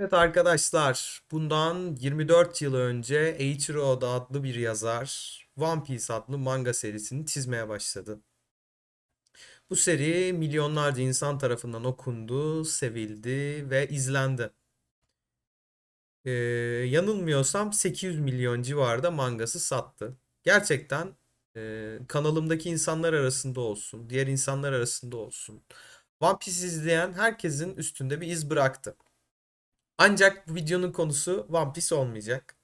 Evet arkadaşlar, bundan 24 yıl önce Eiichiro Oda adlı bir yazar One Piece adlı manga serisini çizmeye başladı. Bu seri milyonlarca insan tarafından okundu, sevildi ve izlendi. Ee, yanılmıyorsam 800 milyon civarında mangası sattı. Gerçekten e, kanalımdaki insanlar arasında olsun, diğer insanlar arasında olsun. One Piece izleyen herkesin üstünde bir iz bıraktı. Ancak bu videonun konusu One Piece olmayacak.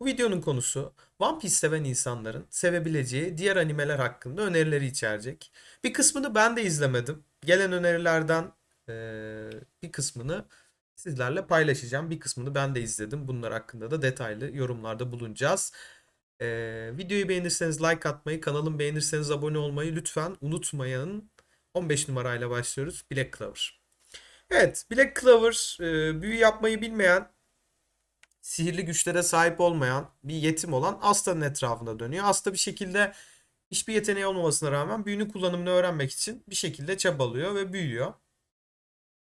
Bu videonun konusu One Piece seven insanların sevebileceği diğer animeler hakkında önerileri içerecek. Bir kısmını ben de izlemedim. Gelen önerilerden eee, bir kısmını sizlerle paylaşacağım. Bir kısmını ben de izledim. Bunlar hakkında da detaylı yorumlarda bulunacağız. Eee, videoyu beğenirseniz like atmayı, kanalımı beğenirseniz abone olmayı lütfen unutmayın. 15 numarayla başlıyoruz. Black Clover. Evet, Black Clover e, büyü yapmayı bilmeyen, sihirli güçlere sahip olmayan bir yetim olan Asta'nın etrafında dönüyor. Asta bir şekilde hiçbir yeteneği olmamasına rağmen büyünün kullanımını öğrenmek için bir şekilde çabalıyor ve büyüyor.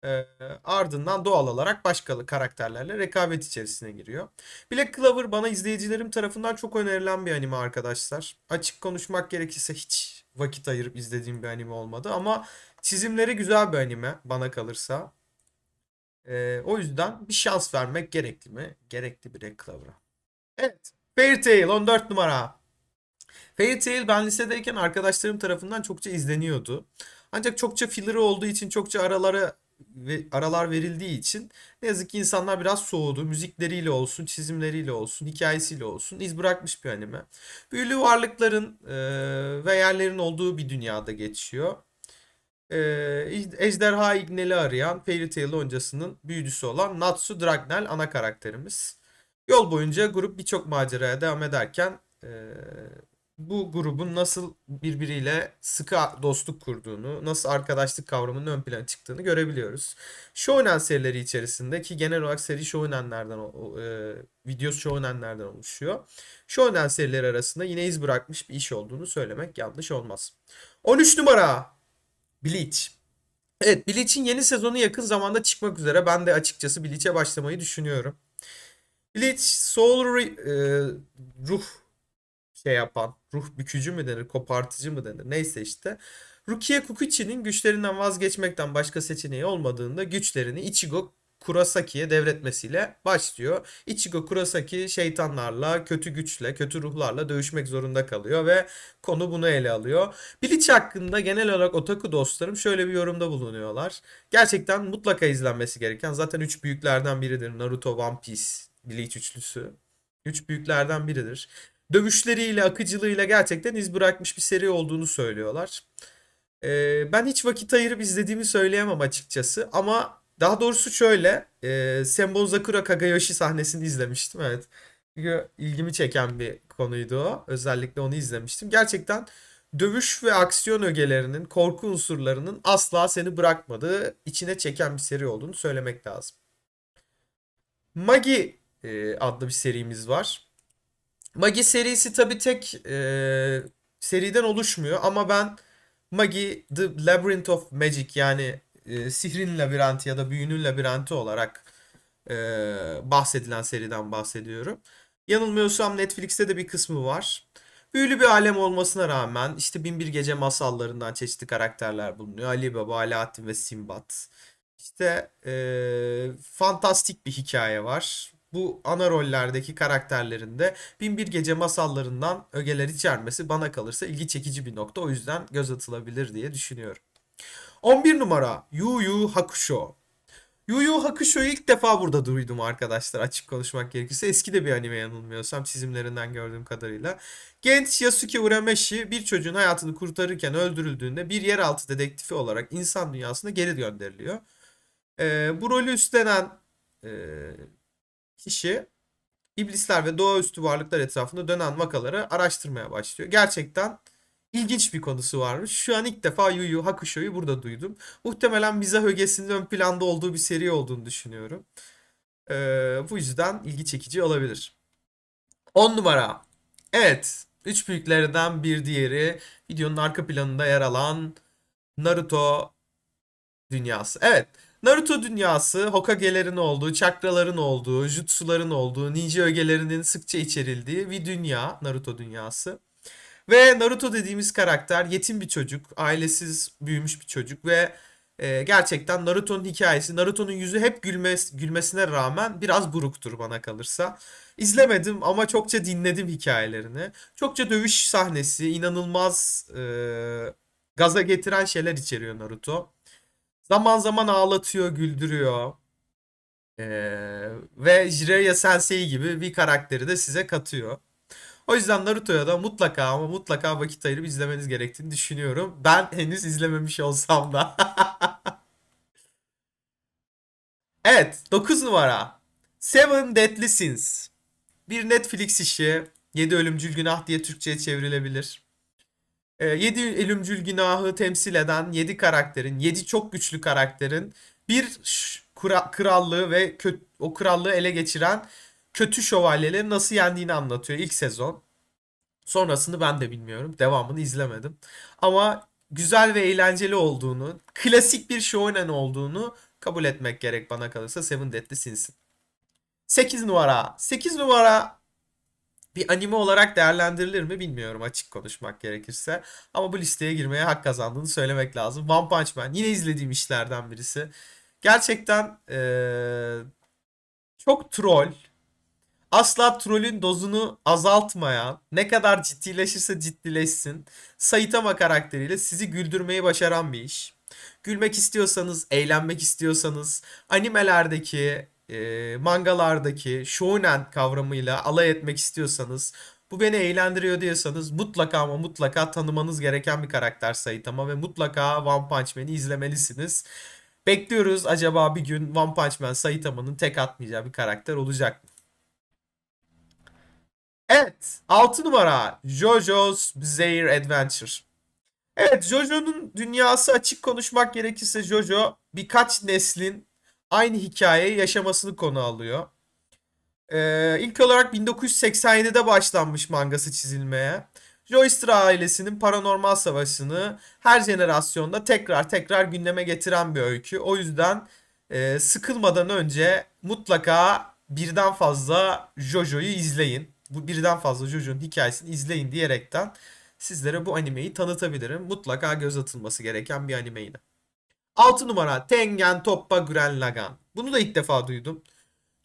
E, ardından doğal olarak başka karakterlerle rekabet içerisine giriyor. Black Clover bana izleyicilerim tarafından çok önerilen bir anime arkadaşlar. Açık konuşmak gerekirse hiç vakit ayırıp izlediğim bir anime olmadı ama çizimleri güzel bir anime bana kalırsa. Ee, o yüzden bir şans vermek gerekli mi? Gerekli bir Clover'a. Evet. Fairy Tail 14 numara. Fairy Tail ben lisedeyken arkadaşlarım tarafından çokça izleniyordu. Ancak çokça filleri olduğu için çokça aralara ve aralar verildiği için ne yazık ki insanlar biraz soğudu. Müzikleriyle olsun, çizimleriyle olsun, hikayesiyle olsun iz bırakmış bir anime. Büyülü varlıkların e, ve yerlerin olduğu bir dünyada geçiyor. E, ejderha igneli arayan Fairy Tail loncasının büyücüsü olan Natsu Dragnel ana karakterimiz. Yol boyunca grup birçok maceraya devam ederken e, bu grubun nasıl birbiriyle sıkı dostluk kurduğunu, nasıl arkadaşlık kavramının ön plana çıktığını görebiliyoruz. Shonen serileri içerisinde ki genel olarak seri shonenlerden, e, video shonenlerden oluşuyor. Shonen serileri arasında yine iz bırakmış bir iş olduğunu söylemek yanlış olmaz. 13 numara Bleach. Evet, Bleach'in yeni sezonu yakın zamanda çıkmak üzere. Ben de açıkçası Bleach'e başlamayı düşünüyorum. Bleach soul e, ruh şey yapan, ruh bükücü mü denir, kopartıcı mı denir, neyse işte. Rukiye Kikuchi'nin güçlerinden vazgeçmekten başka seçeneği olmadığında güçlerini Ichigo Kurasaki'ye devretmesiyle başlıyor. Ichigo Kurasaki şeytanlarla, kötü güçle, kötü ruhlarla dövüşmek zorunda kalıyor ve konu bunu ele alıyor. Bleach hakkında genel olarak otaku dostlarım şöyle bir yorumda bulunuyorlar. Gerçekten mutlaka izlenmesi gereken zaten üç büyüklerden biridir. Naruto, One Piece, Bleach üçlüsü. Üç büyüklerden biridir. Dövüşleriyle, akıcılığıyla gerçekten iz bırakmış bir seri olduğunu söylüyorlar. Ee, ben hiç vakit ayırıp izlediğimi söyleyemem açıkçası ama daha doğrusu şöyle e, Senbon Sakura Kagayoshi sahnesini izlemiştim evet. Çünkü ilgimi çeken bir konuydu o. Özellikle onu izlemiştim. Gerçekten dövüş ve aksiyon ögelerinin, korku unsurlarının asla seni bırakmadığı, içine çeken bir seri olduğunu söylemek lazım. Magi e, adlı bir serimiz var. Magi serisi tabii tek e, seriden oluşmuyor ama ben Magi The Labyrinth of Magic yani e, sihrin labirenti ya da büyünün labirenti olarak e, bahsedilen seriden bahsediyorum. Yanılmıyorsam Netflix'te de bir kısmı var. Büyülü bir alem olmasına rağmen işte Binbir Gece masallarından çeşitli karakterler bulunuyor. Ali Baba, Alaaddin ve Sinbad. İşte e, fantastik bir hikaye var. Bu ana rollerdeki karakterlerin de Binbir Gece masallarından ögeler içermesi bana kalırsa ilgi çekici bir nokta. O yüzden göz atılabilir diye düşünüyorum. 11 numara Yu Yu Hakusho. Yu Yu Hakusho'yu ilk defa burada duydum arkadaşlar açık konuşmak gerekirse. Eski de bir anime yanılmıyorsam çizimlerinden gördüğüm kadarıyla. Genç Yasuke Urameshi bir çocuğun hayatını kurtarırken öldürüldüğünde bir yeraltı dedektifi olarak insan dünyasına geri gönderiliyor. Ee, bu rolü üstlenen e, kişi iblisler ve doğaüstü varlıklar etrafında dönen vakaları araştırmaya başlıyor. Gerçekten ilginç bir konusu varmış. Şu an ilk defa Yu Yu Hakusho'yu burada duydum. Muhtemelen mizah ögesinin ön planda olduğu bir seri olduğunu düşünüyorum. Ee, bu yüzden ilgi çekici olabilir. 10 numara. Evet. Üç büyüklerden bir diğeri videonun arka planında yer alan Naruto dünyası. Evet. Naruto dünyası Hokage'lerin olduğu, çakraların olduğu, jutsuların olduğu, ninja ögelerinin sıkça içerildiği bir dünya, Naruto dünyası. Ve Naruto dediğimiz karakter yetim bir çocuk, ailesiz büyümüş bir çocuk ve e, gerçekten Naruto'nun hikayesi, Naruto'nun yüzü hep gülmes, gülmesine rağmen biraz buruktur bana kalırsa. İzlemedim ama çokça dinledim hikayelerini. Çokça dövüş sahnesi, inanılmaz e, gaza getiren şeyler içeriyor Naruto. Zaman zaman ağlatıyor, güldürüyor. Ee, ve Jiraiya Sensei gibi bir karakteri de size katıyor. O yüzden Naruto'ya da mutlaka ama mutlaka vakit ayırıp izlemeniz gerektiğini düşünüyorum. Ben henüz izlememiş olsam da. Evet, 9 numara. Seven Deadly Sins. Bir Netflix işi. 7 Ölümcül Günah diye Türkçe'ye çevrilebilir. 7 ölümcül günahı temsil eden 7 karakterin, 7 çok güçlü karakterin bir krallığı ve kö- o krallığı ele geçiren kötü şövalyeleri nasıl yendiğini anlatıyor ilk sezon. Sonrasını ben de bilmiyorum. Devamını izlemedim. Ama güzel ve eğlenceli olduğunu, klasik bir shonen olduğunu kabul etmek gerek bana kalırsa Seven Deadly Sins'in. 8 numara. 8 numara bir anime olarak değerlendirilir mi bilmiyorum açık konuşmak gerekirse. Ama bu listeye girmeye hak kazandığını söylemek lazım. One Punch Man yine izlediğim işlerden birisi. Gerçekten eee, çok troll. Asla trollün dozunu azaltmayan, ne kadar ciddileşirse ciddileşsin, Saitama karakteriyle sizi güldürmeyi başaran bir iş. Gülmek istiyorsanız, eğlenmek istiyorsanız, animelerdeki, e, mangalardaki shonen kavramıyla alay etmek istiyorsanız, bu beni eğlendiriyor diyorsanız mutlaka ama mutlaka tanımanız gereken bir karakter Saitama ve mutlaka One Punch Man'i izlemelisiniz. Bekliyoruz acaba bir gün One Punch Man Saitama'nın tek atmayacağı bir karakter olacak mı? Evet, 6 numara JoJo's Bizarre Adventure. Evet, JoJo'nun dünyası açık konuşmak gerekirse JoJo birkaç neslin aynı hikayeyi yaşamasını konu alıyor. Ee, ilk olarak 1987'de başlanmış mangası çizilmeye. Joestar ailesinin paranormal savaşını her jenerasyonda tekrar tekrar gündeme getiren bir öykü. O yüzden e, sıkılmadan önce mutlaka birden fazla JoJo'yu izleyin. Bu birden fazla JoJo'nun hikayesini izleyin diyerekten sizlere bu animeyi tanıtabilirim. Mutlaka göz atılması gereken bir anime yine. 6 numara Tengen Toppa Gurren Lagann. Bunu da ilk defa duydum.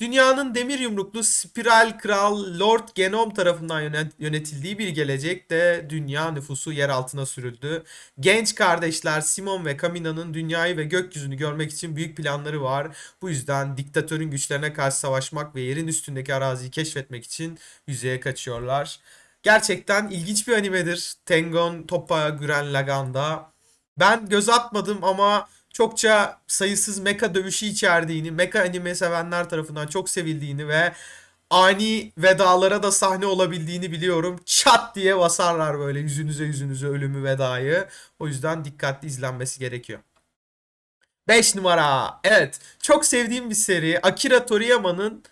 Dünyanın demir yumruklu spiral kral Lord Genom tarafından yönet- yönetildiği bir gelecekte dünya nüfusu yer altına sürüldü. Genç kardeşler Simon ve Camina'nın dünyayı ve gökyüzünü görmek için büyük planları var. Bu yüzden diktatörün güçlerine karşı savaşmak ve yerin üstündeki araziyi keşfetmek için yüzeye kaçıyorlar. Gerçekten ilginç bir animedir. Tengon Toppa Gurren Lagann'da. Ben göz atmadım ama çokça sayısız mecha dövüşü içerdiğini, mecha anime sevenler tarafından çok sevildiğini ve ani vedalara da sahne olabildiğini biliyorum. Çat diye basarlar böyle yüzünüze yüzünüze ölümü vedayı. O yüzden dikkatli izlenmesi gerekiyor. 5 numara. Evet. Çok sevdiğim bir seri. Akira Toriyama'nın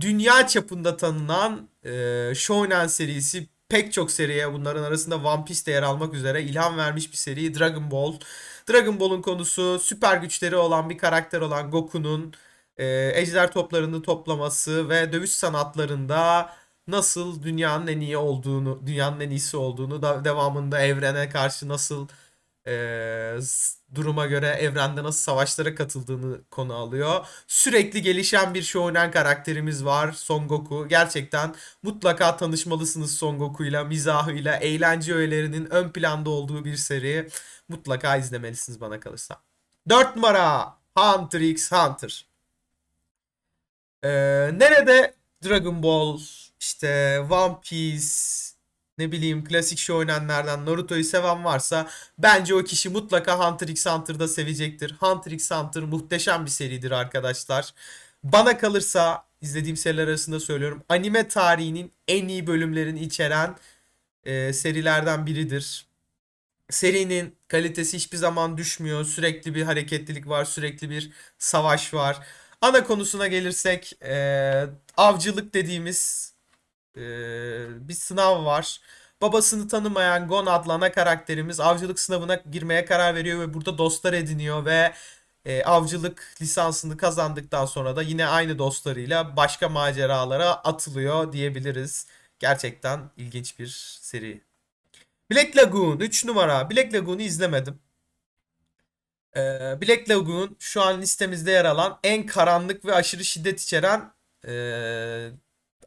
dünya çapında tanınan e, Shonen serisi pek çok seriye bunların arasında One Piece de yer almak üzere ilham vermiş bir seri Dragon Ball. Dragon Ball'un konusu süper güçleri olan bir karakter olan Goku'nun e, ejder toplarını toplaması ve dövüş sanatlarında nasıl dünyanın en iyi olduğunu, dünyanın en iyisi olduğunu da devamında evrene karşı nasıl e, duruma göre evrende nasıl savaşlara katıldığını konu alıyor. Sürekli gelişen bir shonen karakterimiz var Son Goku. Gerçekten mutlaka tanışmalısınız Son Goku'yla, mizahıyla, eğlence öğelerinin ön planda olduğu bir seri. Mutlaka izlemelisiniz bana kalırsa. 4 numara Hunter x Hunter. Ee, nerede Dragon Ball, işte One Piece, ne bileyim klasik shonenlerden Naruto'yu seven varsa bence o kişi mutlaka Hunter x Hunter'da sevecektir. Hunter x Hunter muhteşem bir seridir arkadaşlar. Bana kalırsa izlediğim seriler arasında söylüyorum. Anime tarihinin en iyi bölümlerini içeren e, serilerden biridir. Serinin kalitesi hiçbir zaman düşmüyor. Sürekli bir hareketlilik var, sürekli bir savaş var. Ana konusuna gelirsek, e, avcılık dediğimiz e, bir sınav var. Babasını tanımayan Gon adlı ana karakterimiz avcılık sınavına girmeye karar veriyor ve burada dostlar ediniyor ve E, avcılık lisansını kazandıktan sonra da yine aynı dostlarıyla başka maceralara atılıyor diyebiliriz. Gerçekten ilginç bir seri. Black Lagoon 3 numara. Black Lagoon'u izlemedim. Ee, Black Lagoon şu an listemizde yer alan en karanlık ve aşırı şiddet içeren ee,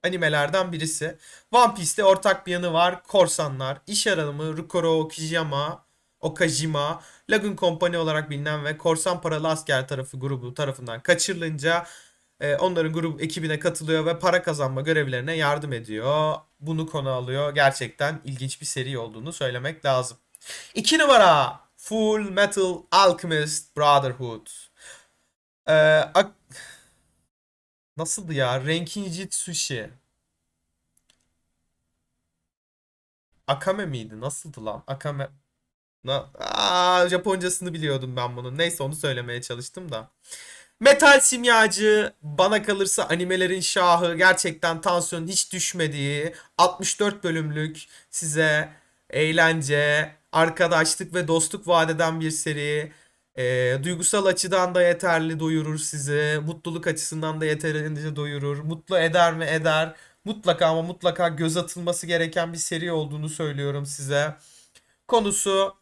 animelerden birisi. One Piece'te ortak bir yanı var. Korsanlar, iş adamı Rukoro Okijima, Okajima, Lagoon Company olarak bilinen ve korsan paralı asker tarafı grubu tarafından kaçırılınca e, onların grup ekibine katılıyor ve para kazanma görevlerine yardım ediyor. Bunu konu alıyor. Gerçekten ilginç bir seri olduğunu söylemek lazım. 2 numara Full Metal Alchemist Brotherhood. Ee, Nasıldı ya? Renkinji Tsushi. Akame miydi? Nasıldı lan? Akame... Na... Aa, Japoncasını biliyordum ben bunun. Neyse onu söylemeye çalıştım da. Metal Simyacı bana kalırsa animelerin şahı gerçekten tansiyonun hiç düşmediği 64 bölümlük size eğlence, arkadaşlık ve dostluk vaat eden bir seri. Ee, duygusal açıdan da yeterli doyurur sizi. Mutluluk açısından da yeterince doyurur. Mutlu eder mi? Eder. Mutlaka ama mutlaka göz atılması gereken bir seri olduğunu söylüyorum size. Konusu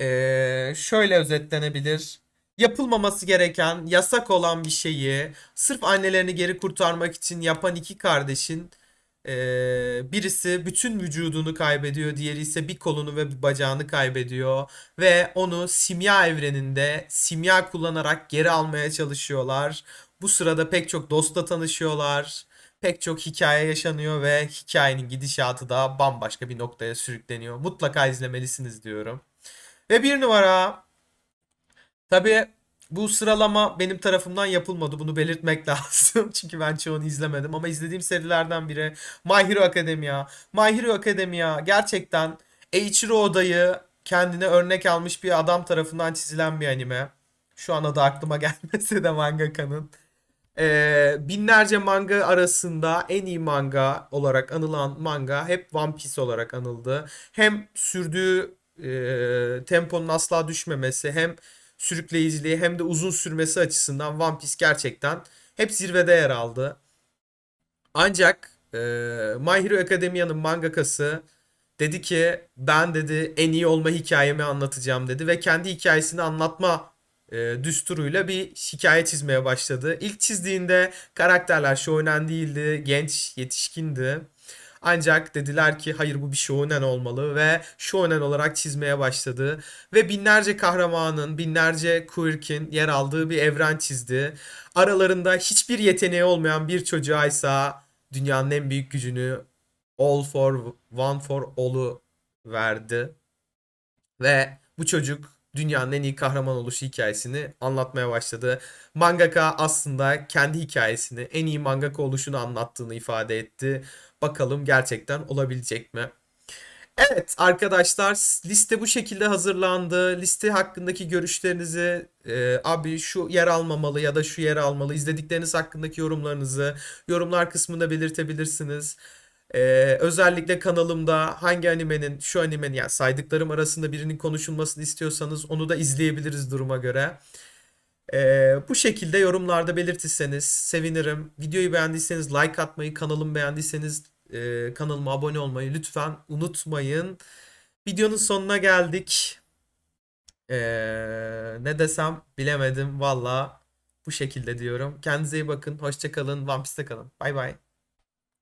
ee, şöyle özetlenebilir. Yapılmaması gereken, yasak olan bir şeyi sırf annelerini geri kurtarmak için yapan iki kardeşin ee, birisi bütün vücudunu kaybediyor, diğeri ise bir kolunu ve bir bacağını kaybediyor ve onu simya evreninde simya kullanarak geri almaya çalışıyorlar. Bu sırada pek çok dostla tanışıyorlar. Pek çok hikaye yaşanıyor ve hikayenin gidişatı da bambaşka bir noktaya sürükleniyor. Mutlaka izlemelisiniz diyorum. Ve bir numara. Tabii bu sıralama benim tarafımdan yapılmadı. Bunu belirtmek lazım. Çünkü ben çoğunu izlemedim. Ama izlediğim serilerden biri My Hero Academia. My Hero Academia gerçekten Eiichiro Oda'yı kendine örnek almış bir adam tarafından çizilen bir anime. Şu an adı aklıma gelmese de mangakanın. Ee, binlerce manga arasında en iyi manga olarak anılan manga hep One Piece olarak anıldı. Hem sürdüğü e, temponun asla düşmemesi hem sürükleyiciliği hem de uzun sürmesi açısından One Piece gerçekten hep zirvede yer aldı. Ancak e, My Hero Academia'nın mangakası dedi ki ben dedi en iyi olma hikayemi anlatacağım dedi ve kendi hikayesini anlatma e, düsturuyla bir hikaye çizmeye başladı. İlk çizdiğinde karakterler shonen değildi, genç, yetişkindi. Ancak dediler ki hayır bu bir shonen olmalı ve shonen olarak çizmeye başladı. Ve binlerce kahramanın, binlerce quirk'in yer aldığı bir evren çizdi. Aralarında hiçbir yeteneği olmayan bir çocuğa ise dünyanın en büyük gücünü All for One for All'u verdi. Ve bu çocuk dünyanın en iyi kahraman oluşu hikayesini anlatmaya başladı. Mangaka aslında kendi hikayesini, en iyi mangaka oluşunu anlattığını ifade etti. Bakalım gerçekten olabilecek mi? Evet arkadaşlar liste bu şekilde hazırlandı. Liste hakkındaki görüşlerinizi e, abi şu yer almamalı ya da şu yer almalı izledikleriniz hakkındaki yorumlarınızı yorumlar kısmında belirtebilirsiniz. E, özellikle kanalımda hangi animenin şu animenin yani saydıklarım arasında birinin konuşulmasını istiyorsanız onu da izleyebiliriz duruma göre. Ee, bu şekilde yorumlarda belirtirseniz sevinirim. Videoyu beğendiyseniz like atmayı, kanalımı beğendiyseniz e, kanalıma abone olmayı lütfen unutmayın. Videonun sonuna geldik. Ee, ne desem bilemedim valla. Bu şekilde diyorum. Kendinize iyi bakın. Hoşça kalın. One Piece'te kalın. Bay bay.